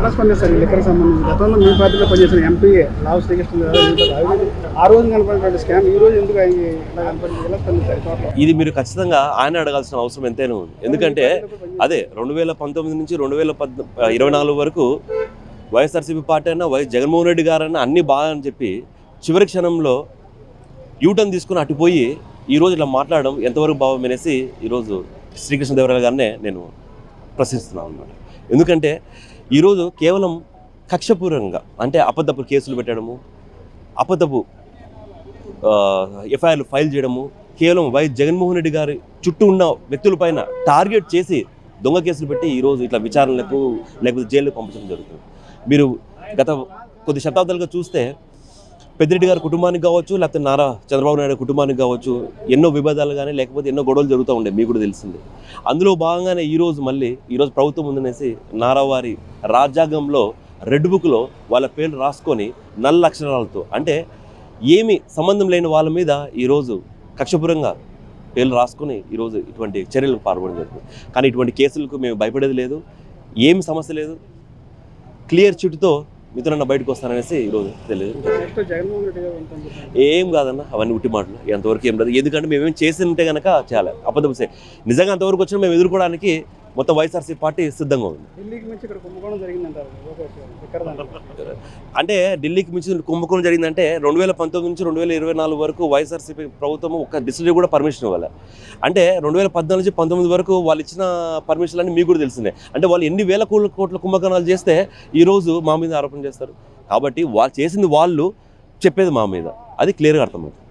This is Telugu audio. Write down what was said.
ఎలా స్పందిస్తారు లిక్కర్ సంబంధించి. గతంలో మీ పార్టీలో పనిచేసిన ఎంపీ లావు శ్రీకృష్ణ ఆ రోజు కనపడినటువంటి స్కామ్ ఈ రోజు ఎందుకు కనపడింది ఎలా స్పందిస్తారు టోటల్ ఇది మీరు ఖచ్చితంగా ఆయన అడగాల్సిన అవసరం ఎంతైనా ఉంది. ఎందుకంటే అదే రెండు వేల పంతొమ్మిది నుంచి రెండు వేల పద్ ఇరవై నాలుగు వరకు వైఎస్ఆర్సీపీ పార్టీ అయినా వైఎస్ జగన్మోహన్ రెడ్డి గారైనా అన్ని బాగా అని చెప్పి చివరి క్షణంలో యూటర్న్ తీసుకుని అటుపోయి ఈరోజు ఇలా మాట్లాడడం ఎంతవరకు భావం అనేసి ఈరోజు శ్రీకృష్ణదేవరాయలు గారినే నేను ప్రశ్నిస్తున్నాం అనమాట ఎందుకంటే ఈరోజు కేవలం కక్షపూర్వకంగా అంటే అబద్ధపు కేసులు పెట్టడము అబద్ధపు ఎఫ్ఐఆర్లు ఫైల్ చేయడము కేవలం వైఎస్ జగన్మోహన్ రెడ్డి గారి చుట్టూ ఉన్న వ్యక్తులపైన టార్గెట్ చేసి దొంగ కేసులు పెట్టి ఈరోజు ఇట్లా విచారణలకు లేకపోతే జైలుకు పంపించడం జరుగుతుంది. మీరు గత కొద్ది శతాబ్దాలుగా చూస్తే పెద్దిరెడ్డి గారి కుటుంబానికి కావచ్చు లేకపోతే నారా చంద్రబాబు నాయుడు కుటుంబానికి కావచ్చు ఎన్నో విభేదాలు కానీ లేకపోతే ఎన్నో గొడవలు జరుగుతూ ఉండే మీకు కూడా తెలిసింది. అందులో భాగంగానే ఈరోజు మళ్ళీ ఈరోజు ప్రభుత్వం ఉందనేసి నారా వారి రాజ్యాంగంలో రెడ్ బుక్లో వాళ్ళ పేర్లు రాసుకొని నల్ల అక్షరాలతో అంటే ఏమి సంబంధం లేని వాళ్ళ మీద ఈరోజు కక్షపురంగా పేర్లు రాసుకొని ఈరోజు ఇటువంటి చర్యలకు పాల్గొనడం జరుగుతుంది కానీ ఇటువంటి కేసులకు మేము భయపడేది లేదు ఏమి సమస్య లేదు. క్లియర్ చిట్తో మీతో నన్ను బయటకు వస్తాననేసి ఈరోజు తెలియదు. ఏం కాదన్న అవన్నీ ఉట్టి మాటలు. ఎంతవరకు ఏం లేదు. ఎందుకంటే మేమేం చేసి ఉంటే కనుక చాలా. అబద్ధం నిజంగా అంతవరకు వచ్చినా మేము ఎదుర్కోవడానికి మొత్తం వైఎస్ఆర్సీ పార్టీ సిద్ధంగా ఉంది. అంటే ఢిల్లీకి మించి కుంభకోణం జరిగిందంటే రెండు వేల పంతొమ్మిది నుంచి రెండు వేల ఇరవై నాలుగు వరకు వైఎస్ఆర్సీపీ ప్రభుత్వం ఒక డిస్ట్రిక్ట్ కూడా పర్మిషన్ ఇవ్వాలి. అంటే రెండు వేల పద్నాలుగు నుంచి పంతొమ్మిది వరకు వాళ్ళు ఇచ్చిన పర్మిషన్లు అన్నీ మీకు కూడా తెలిసిందే. అంటే వాళ్ళు ఎన్ని వేల కోట్ల కోట్ల కుంభకోణాలు చేస్తే ఈరోజు మా మీద ఆరోపణ చేస్తారు. కాబట్టి వాళ్ళు చేసింది వాళ్ళు చెప్పేది మా మీద. అది క్లియర్గా అర్థమవుతుంది.